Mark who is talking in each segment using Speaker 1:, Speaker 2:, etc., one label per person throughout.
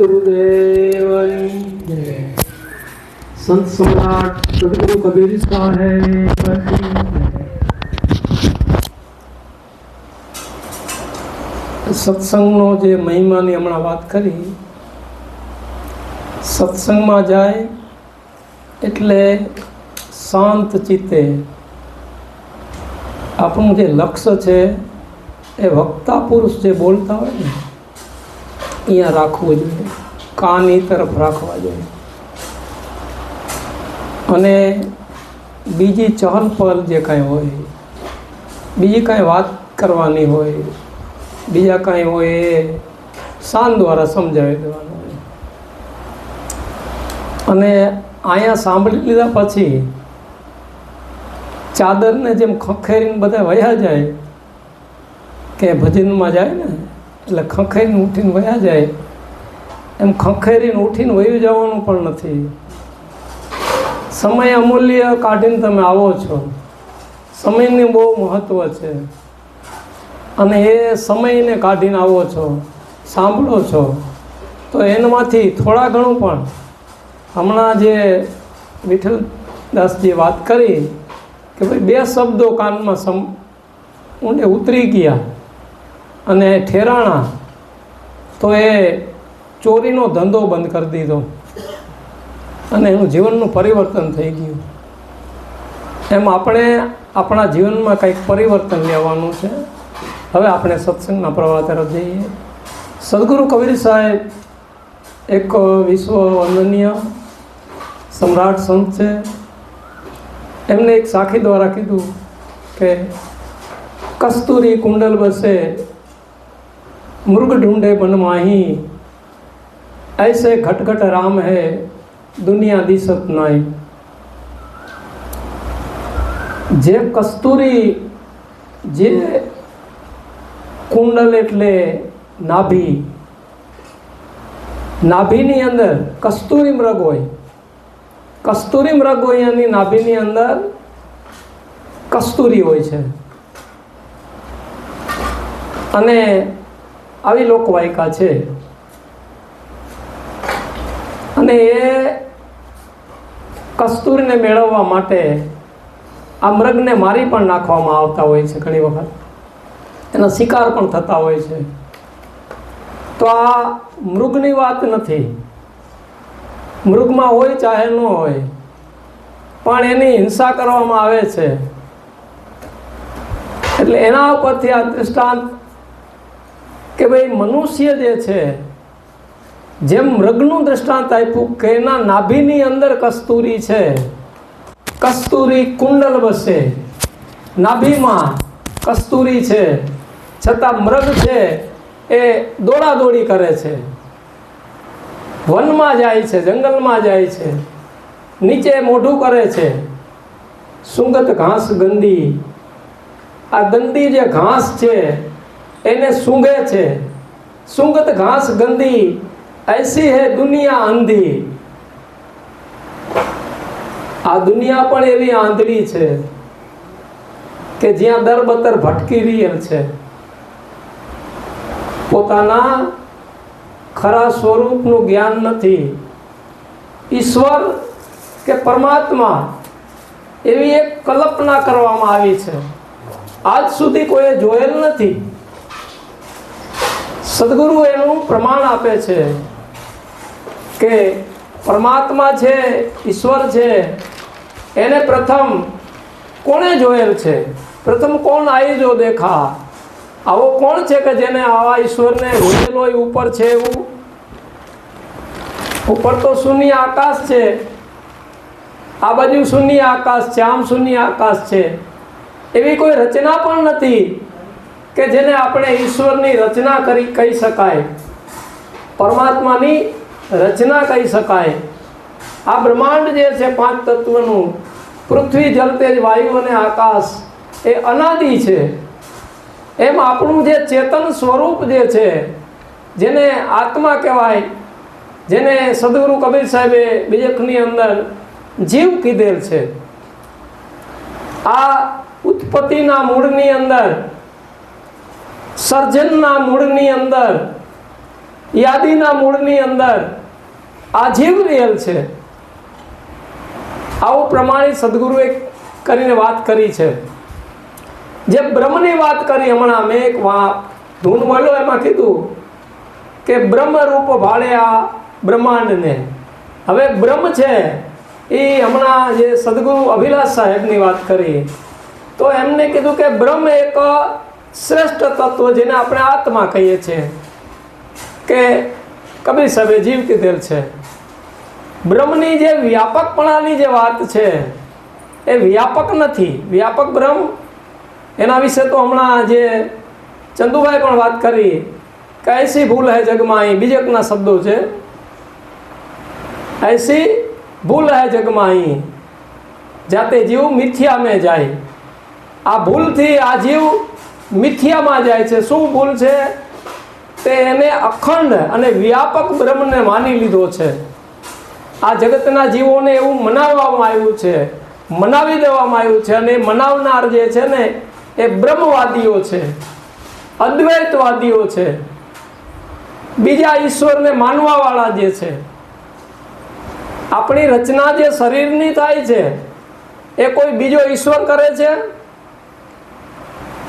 Speaker 1: ગુરુદેવની. સંત સમ્રાટ સદગુરુ કબીર સત્સંગનો જે મહિમાની હમણાં વાત કરી, સત્સંગમાં જાય એટલે શાંત ચિત્તે આપણું જે લક્ષ્ય છે, એ વક્તા પુરુષ જે બોલતા હોય ને અહીંયા રાખવું જોઈએ. કાનની તરફ રાખવા જોઈએ. અને બીજી ચહલ પહલ જે કાંઈ હોય, બીજી કાંઈ વાત કરવાની હોય, બીજા કાંઈ હોય એ શાન દ્વારા સમજાવી દેવાનું હોય. અને અહીંયા સાંભળી લીધા પછી ચાદરને જેમ ખખેરીને બધા વયા જાય, કે ભજનમાં જાય ને એટલે ખંખેરીને ઉઠીને વયા જાય. એમ ખંખેરીને ઉઠીને વયું જવાનું પણ નથી. સમય અમૂલ્ય કાઢીને તમે આવો છો. સમયનું બહુ મહત્ત્વ છે. અને એ સમયને કાઢીને આવો છો. સાંભળો છો. તો એનામાંથી થોડા ઘણું પણ. હમણાં જે વિઠ્ઠલદાસજીએ વાત કરી કે ભાઈ બે શબ્દો કાનમાં સમ ઊંડે ઉતરી ગયા. અને ઠેરાણા તો એ ચોરીનો ધંધો બંધ કરી દીધો. અને એનું જીવનનું પરિવર્તન થઈ ગયું. એમ આપણે આપણા જીવનમાં કંઈક પરિવર્તન લેવાનું છે. હવે આપણે સત્સંગના પ્રવાહ તરફ જઈએ. સદગુરુ કબીર સાહેબ એક વિશ્વ વંદનીય સમ્રાટ સંત છે. એમને એક સાખી દ્વારા કીધું કે કસ્તુરી કુંડલ બસે मृग ढूंढे बन माही ऐसे घटघट राम है दुनिया दिसत नाई જે કસ્તુરી જે કુંડલ એટલે નાભી નાભીની અંદર કસ્તુરી મૃગ હોય કસ્તુરી મૃગ હોય એની નાભીની અંદર કસ્તુરી હોય છે અને આવી લોકવાયકા છે. અને એ કસ્તુરીને મેળવવા માટે આ મૃગને મારી પણ નાખવામાં આવતા હોય છે ઘણી વખત. એના શિકાર પણ થતા હોય છે. તો આ મૃગની વાત નથી. મૃગમાં હોય ચાહે ન હોય, પણ એની હિંસા કરવામાં આવે છે. એટલે એના ઉપરથી આ દૃષ્ટાંત કે ભાઈ મનુષ્ય જે છે, જેમ મૃગનું દ્રષ્ટાંત આપ્યું કે એના નાભીની અંદર કસ્તુરી છે, કસ્તુરી કુંડલ બસે નાભીમાં કસ્તુરી છે, છતાં મૃગ છે એ દોડાદોડી કરે છે. વનમાં જાય છે, જંગલમાં જાય છે, નીચે મોઢું કરે છે. સુંગત ઘાસ ગંદી. આ ગંદી જે ઘાસ છે એને સૂંઘે છે. સૂંઘત ઘાસ ગંદી, એસી હે દુનિયા અંધી. આ દુનિયા પણ એવી આંધળી છે કે જ્યાં દરબતર ભટકી રહી છે. પોતાના ખરા સ્વરૂપનું જ્ઞાન નથી. ઈશ્વર કે પરમાત્મા એવી એક કલ્પના કરવામાં આવી છે. આજ સુધી કોઈએ જોયેલ નથી. સદગુરુ એનું પ્રમાણ આપે છે કે પરમાત્મા છે, ઈશ્વર છે, એને પ્રથમ કોણે જોયેલ છે? પ્રથમ કોણ આવી જો દેખા? આવો કોણ છે કે જેને આવા ઈશ્વરને હોય ઉપર છે એવું? ઉપર તો શૂન્ય આકાશ છે. આ બાજુ શૂન્ય આકાશ છે, આમ શૂન્ય આકાશ છે. એવી કોઈ રચના પણ નથી. કે જેને આપણે ઈશ્વરની રચના કરી કહી શકાય. પરમાત્માની રચના કહી શકાય. આ બ્રહ્માંડ જે છે પાંચ તત્વનું, પૃથ્વી જલ તેજ, વાયુ અને આકાશ, એ અનાદિ છે. એમ આપણું જે ચેતન સ્વરૂપ જે છે, જેને આત્મા કહેવાય, જેને સદગુરુ કબીર સાહેબે બીજકની અંદર જીવ કીધેલ છે. આ ઉત્પત્તિના મૂળની અંદર સર્જનના મૂળની અંદર, યાદીના મૂળની અંદર આ જીવ રિયલ છે. આવું પ્રમાણિત સદગુરુએ કરીને વાત કરી છે. જે બ્રહ્મની વાત કરી, હમણાં મેં એક વા ધૂન મળ્યો, એમાં કીધું કે બ્રહ્મ રૂપ ભાળે આ બ્રહ્માંડને. હવે બ્રહ્મ છે, એ હમણાં જે સદગુરુ અભિલાષ સાહેબની વાત કરી, તો એમને કીધું કે બ્રહ્મ એક શ્રેષ્ઠ તત્વ જેને આપણે આત્મા કહીએ છીએ, કે કબીર સાહેબે જીવ કીધેલ છે. બ્રહ્મની જે વ્યાપકપણાની જે વાત છે, એ વ્યાપક નથી. વ્યાપક બ્રહ્મ? એના વિશે તો હમણાં જે ચંદુભાઈ પણ વાત કરી, કે એસી ભૂલ હે જગમાં અહીં બીજકના શબ્દો છે? એસી ભૂલ હે જગમાં અહીં જાતે જીવ મિથ્યા મેં જાય. આ ભૂલથી આ જીવ મિથ્યામાં જાય છે. શું ભૂલ છે? તે એને અખંડ અને વ્યાપક બ્રહ્મને માની લીધો છે. આ જગતના જીવોને એવું મનાવવામાં આવ્યું છે. મનાવી દેવામાં આવ્યું છે અને મનાવનાર જે છે ને, એ બ્રહ્મવાદીઓ છે. અદ્વૈતવાદીઓ છે. બીજા ઈશ્વરને માનવાવાળા જે છે. આપણી રચના જે શરીરની થાય છે, એ કોઈ બીજો ઈશ્વર કરે છે?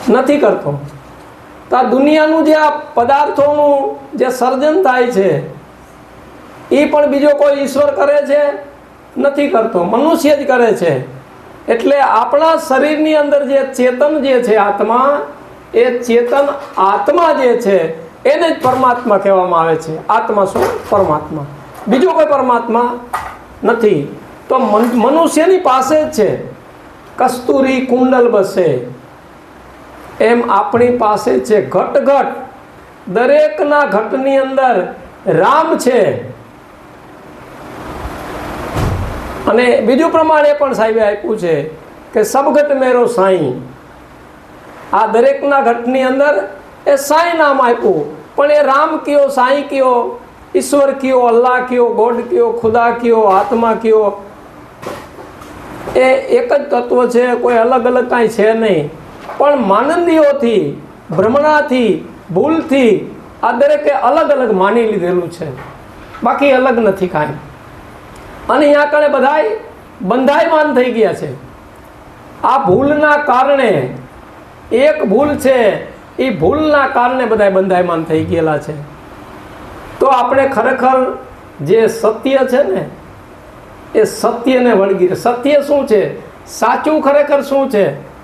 Speaker 1: નથી કરતો. તો આ દુનિયાનું જે આ પદાર્થોનું જે સર્જન થાય છે એ પણ બીજો કોઈ ઈશ્વર કરે છે? નથી કરતો. મનુષ્ય જ કરે છે. એટલે આપણા શરીરની અંદર જે ચેતન જે છે આત્મા, એ ચેતન આત્મા જે છે, એને જ પરમાત્મા કહેવામાં આવે છે. આત્મા શું? પરમાત્મા. બીજો કોઈ પરમાત્મા નથી. તો મન- મનુષ્યની પાસે જ છે. કસ્તુરી કુંડલ બસે. એમ આપણી પાસે છે ઘટ ઘટ દરેકના ઘટની અંદર રામ છે. અને બીજું પ્રમાણે પણ સાહેબે આપ્યું છે કે સબઘટ મેરો સાંઈ. આ દરેકના ઘટની અંદર એ સાંઈ નામ આપ્યું. પણ એ રામ કયો, સાંઈ કયો, ઈશ્વર કયો, અલ્લાહ કયો, ગોડ કયો, ખુદા કયો, આત્મા કયો? એ એક જ તત્વ છે, કોઈ અલગ અલગ કાંઈ છે નહીં. પણ માનંદીઓથી ભ્રમણાથી, ભૂલથી આ દરેકે અલગ અલગ માની લીધેલું છે. બાકી અલગ નથી કાંઈ. અને અહીંયા કણે બધાય બંધાયમાન થઈ ગયા છે. આ ભૂલના કારણે એક ભૂલ છે એ ભૂલના કારણે બધાય બંધાયમાન થઈ ગયેલા છે. તો આપણે ખરેખર જે સત્ય છે ને, એ સત્યને વળગી સત્ય શું છે? સાચું ખરેખર શું છે?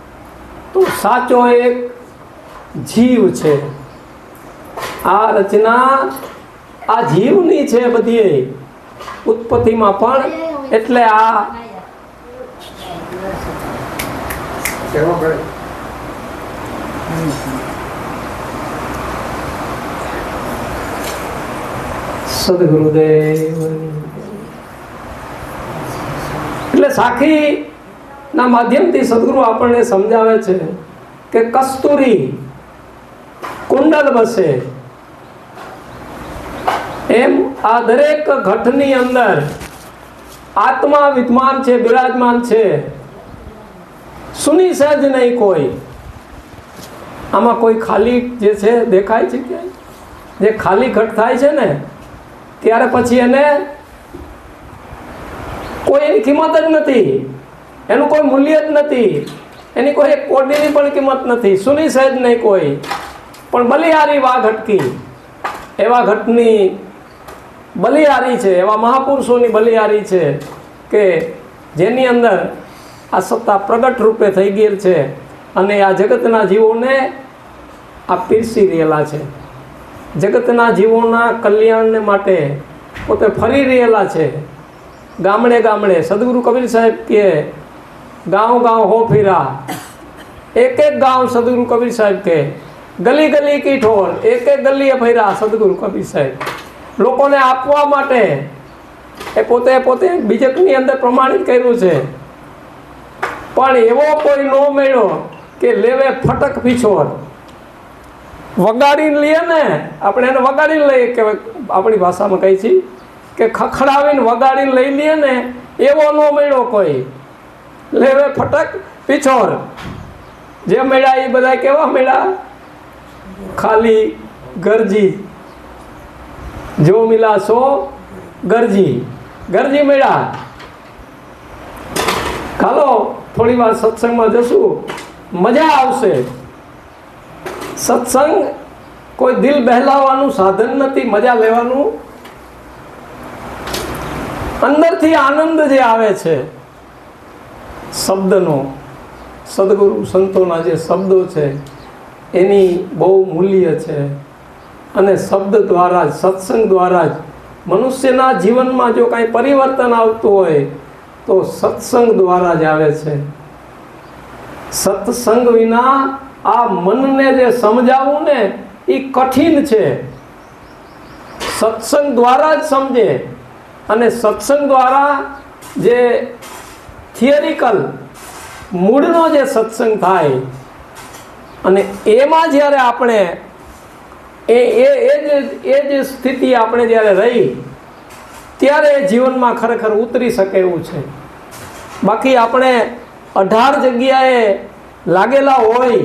Speaker 1: તો સાચો એક જીવ છે. આ રચના આ જીવની છે બધી. ઉત્પત્તિમાં પણ એટલે આ સદગુરુદેવ. એટલે સાખી ના, માધ્યમથી સદગુરુ આપણને સમજાવે છે કે કસ્તુરી કુંડલ બસે એમ આ દરેક ઘટની અંદર આત્મા વિદ્યમાન છે, બિરાજમાન છે. સુની સહેજ નહીં કોઈ. આમાં કોઈ ખાલી જે છે, દેખાય છે કે જે ખાલી ઘટ થાય છે ને, ત્યારે પછી એને કોઈ એની કિંમત જ નથી. એનું કોઈ મૂલ્ય જ નથી. એની કોઈ એક કોડીની પણ કિંમત નથી. સુની સહેજ નહીં કોઈ. પણ બલિહારી વાઘ અટકી એવા ઘટની બલિહારી છે, એવા મહાપુરુષોની બલિહારી છે કે જેની અંદર આ સત્તા પ્રગટ રૂપે થઈ ગયેલ છે અને આ જગતના જીવોને આ પીરસી રહેલા છે. જગતના જીવોના કલ્યાણને માટે પોતે ફરી રહેલા છે. ગામડે ગામડે સદગુરુ કબીર સાહેબ કે ગાંવ ગાંવ હો ફીરા. એક એક ગામ સદગુરુ કબીર સાહેબ કે ગલી ગલી કી ઠોર એક એક ગલીએ ફર્યા સદગુરુ કબીર સાહેબ. લોકોને આપવા માટે એ પોતે પોતે બીજકની અંદર પ્રમાણિત કર્યું છે. પણ એવો કોઈ નો મળ્યો કે લેવે ફટક પીછોર. વગાડીને લઈએ ને, આપણે એને વગાડીને લઈએ કે આપણી ભાષામાં કહી છીએ કે ખખડાવીને વગાડીને લઈ લઈએ ને, એવો નો મળ્યો કોઈ. લેવે ફટક, પિછોર. જે મેળા એ બધા કેવા મેળા? ખાલી ગરજી. જો મિલા સો, ગરજી. ગરજી મેળા. ખાલો થોડી વાર સત્સંગમાં જશું. મજા આવશે. સત્સંગ કોઈ દિલ બહેલાવવાનું સાધન નથી, મજા લેવાનું. અંદરથી આનંદ જે આવે છે શબ્દનો સદગુરુ સંતોના જે શબ્દો છે, એની બહુ મૂલ્ય છે. અને શબ્દ દ્વારા જ સત્સંગ દ્વારા જ મનુષ્યના જીવનમાં જો કાંઈ પરિવર્તન આવતું હોય, તો સત્સંગ દ્વારા જ આવે છે. સત્સંગ વિના આ મનને જે સમજાવવું ને એ કઠિન છે. સત્સંગ દ્વારા જ સમજે. અને સત્સંગ દ્વારા જે થિયરિકલ મૂળનો જે સત્સંગ થાય, અને એમાં જ્યારે આપણે એ એ એ જે એ જે સ્થિતિ આપણે જ્યારે રહી, ત્યારે એ જીવનમાં ખરેખર ઉતરી શકે એવું છે. બાકી આપણે અઢાર જગ્યાએ લાગેલા હોય,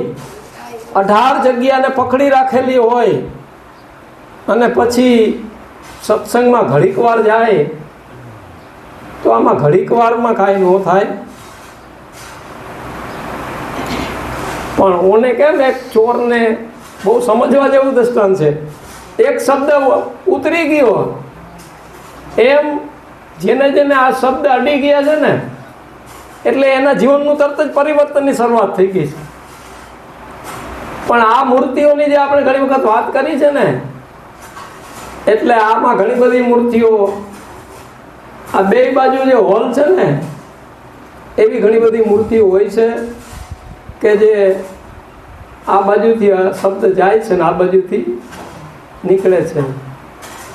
Speaker 1: અઢાર જગ્યાને પકડી રાખેલી હોય, અને પછી સત્સંગમાં ઘડીક વાર જાય તો આમાં ઘડીક વારમાં કાંઈ ન થાય. પણ ઓને કેમ એક ચોરને બહુ સમજવા જેવું દ્રષ્ટાંત છે? એક શબ્દ ઉતરી ગયો. એમ જેને જેને આ શબ્દ અડી ગયા છે ને, એટલે એના જીવનનું તરત જ પરિવર્તનની શરૂઆત થઈ ગઈ છે. પણ આ મૂર્તિઓની જે આપણે ઘણી વખત વાત કરી છે ને, એટલે આમાં ઘણી બધી મૂર્તિઓ આ બે બાજુ જે હોલ છે ને, એવી ઘણી બધી મૂર્તિઓ હોય છે કે જે આ બાજુથી આ શબ્દ જાય છે ને આ બાજુથી નીકળે છે.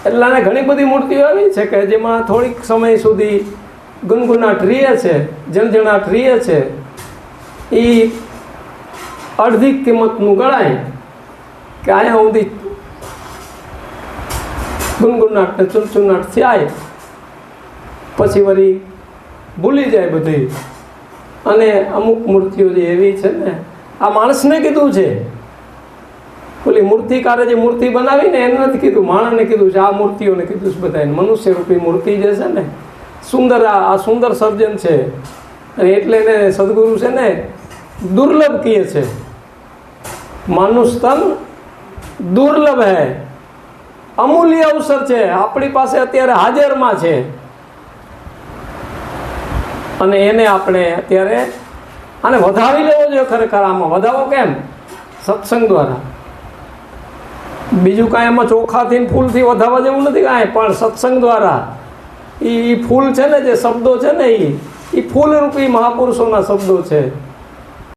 Speaker 1: એટલે આને ઘણી બધી મૂર્તિઓ એવી છે કે જેમાં થોડીક સમય સુધી ગુનગુનાટ રીએ છે, જણજણાટ રીએ છે. એ અડધી કિંમતનું ગણાય કે અહીંયા સુધી ગુનગુનાટ ને ચૂનચૂનાટ થાય પછી વળી ભૂલી જાય બધી. અને અમુક મૂર્તિઓ જે એવી છે ને, આ માણસને કીધું છે. ઓલી મૂર્તિકારે જે મૂર્તિ બનાવી ને એને નથી કીધું, માણસને કીધું છે, આ મૂર્તિઓને કીધું છે બધા મનુષ્ય રૂપી મૂર્તિ જે છે ને, સુંદર, આ સુંદર સર્જન છે. અને એટલે એને સદગુરુ છે ને, દુર્લભ કહે છે. માનુષ તન દુર્લભ હે. અમૂલ્ય અવસર છે. આપણી પાસે અત્યારે હાજરમાં છે. અને એને આપણે અત્યારે આને વધાવી લેવો જોઈએ ખરેખર આમાં. વધાવો કેમ? સત્સંગ દ્વારા. બીજું કાંઈ એમાં ચોખાથી ફૂલથી વધાવવા જેવું નથી કાંઈ, પણ સત્સંગ દ્વારા. એ ફૂલ છે ને જે શબ્દો છે ને એ એ ફૂલરૂપી મહાપુરુષોના શબ્દો છે.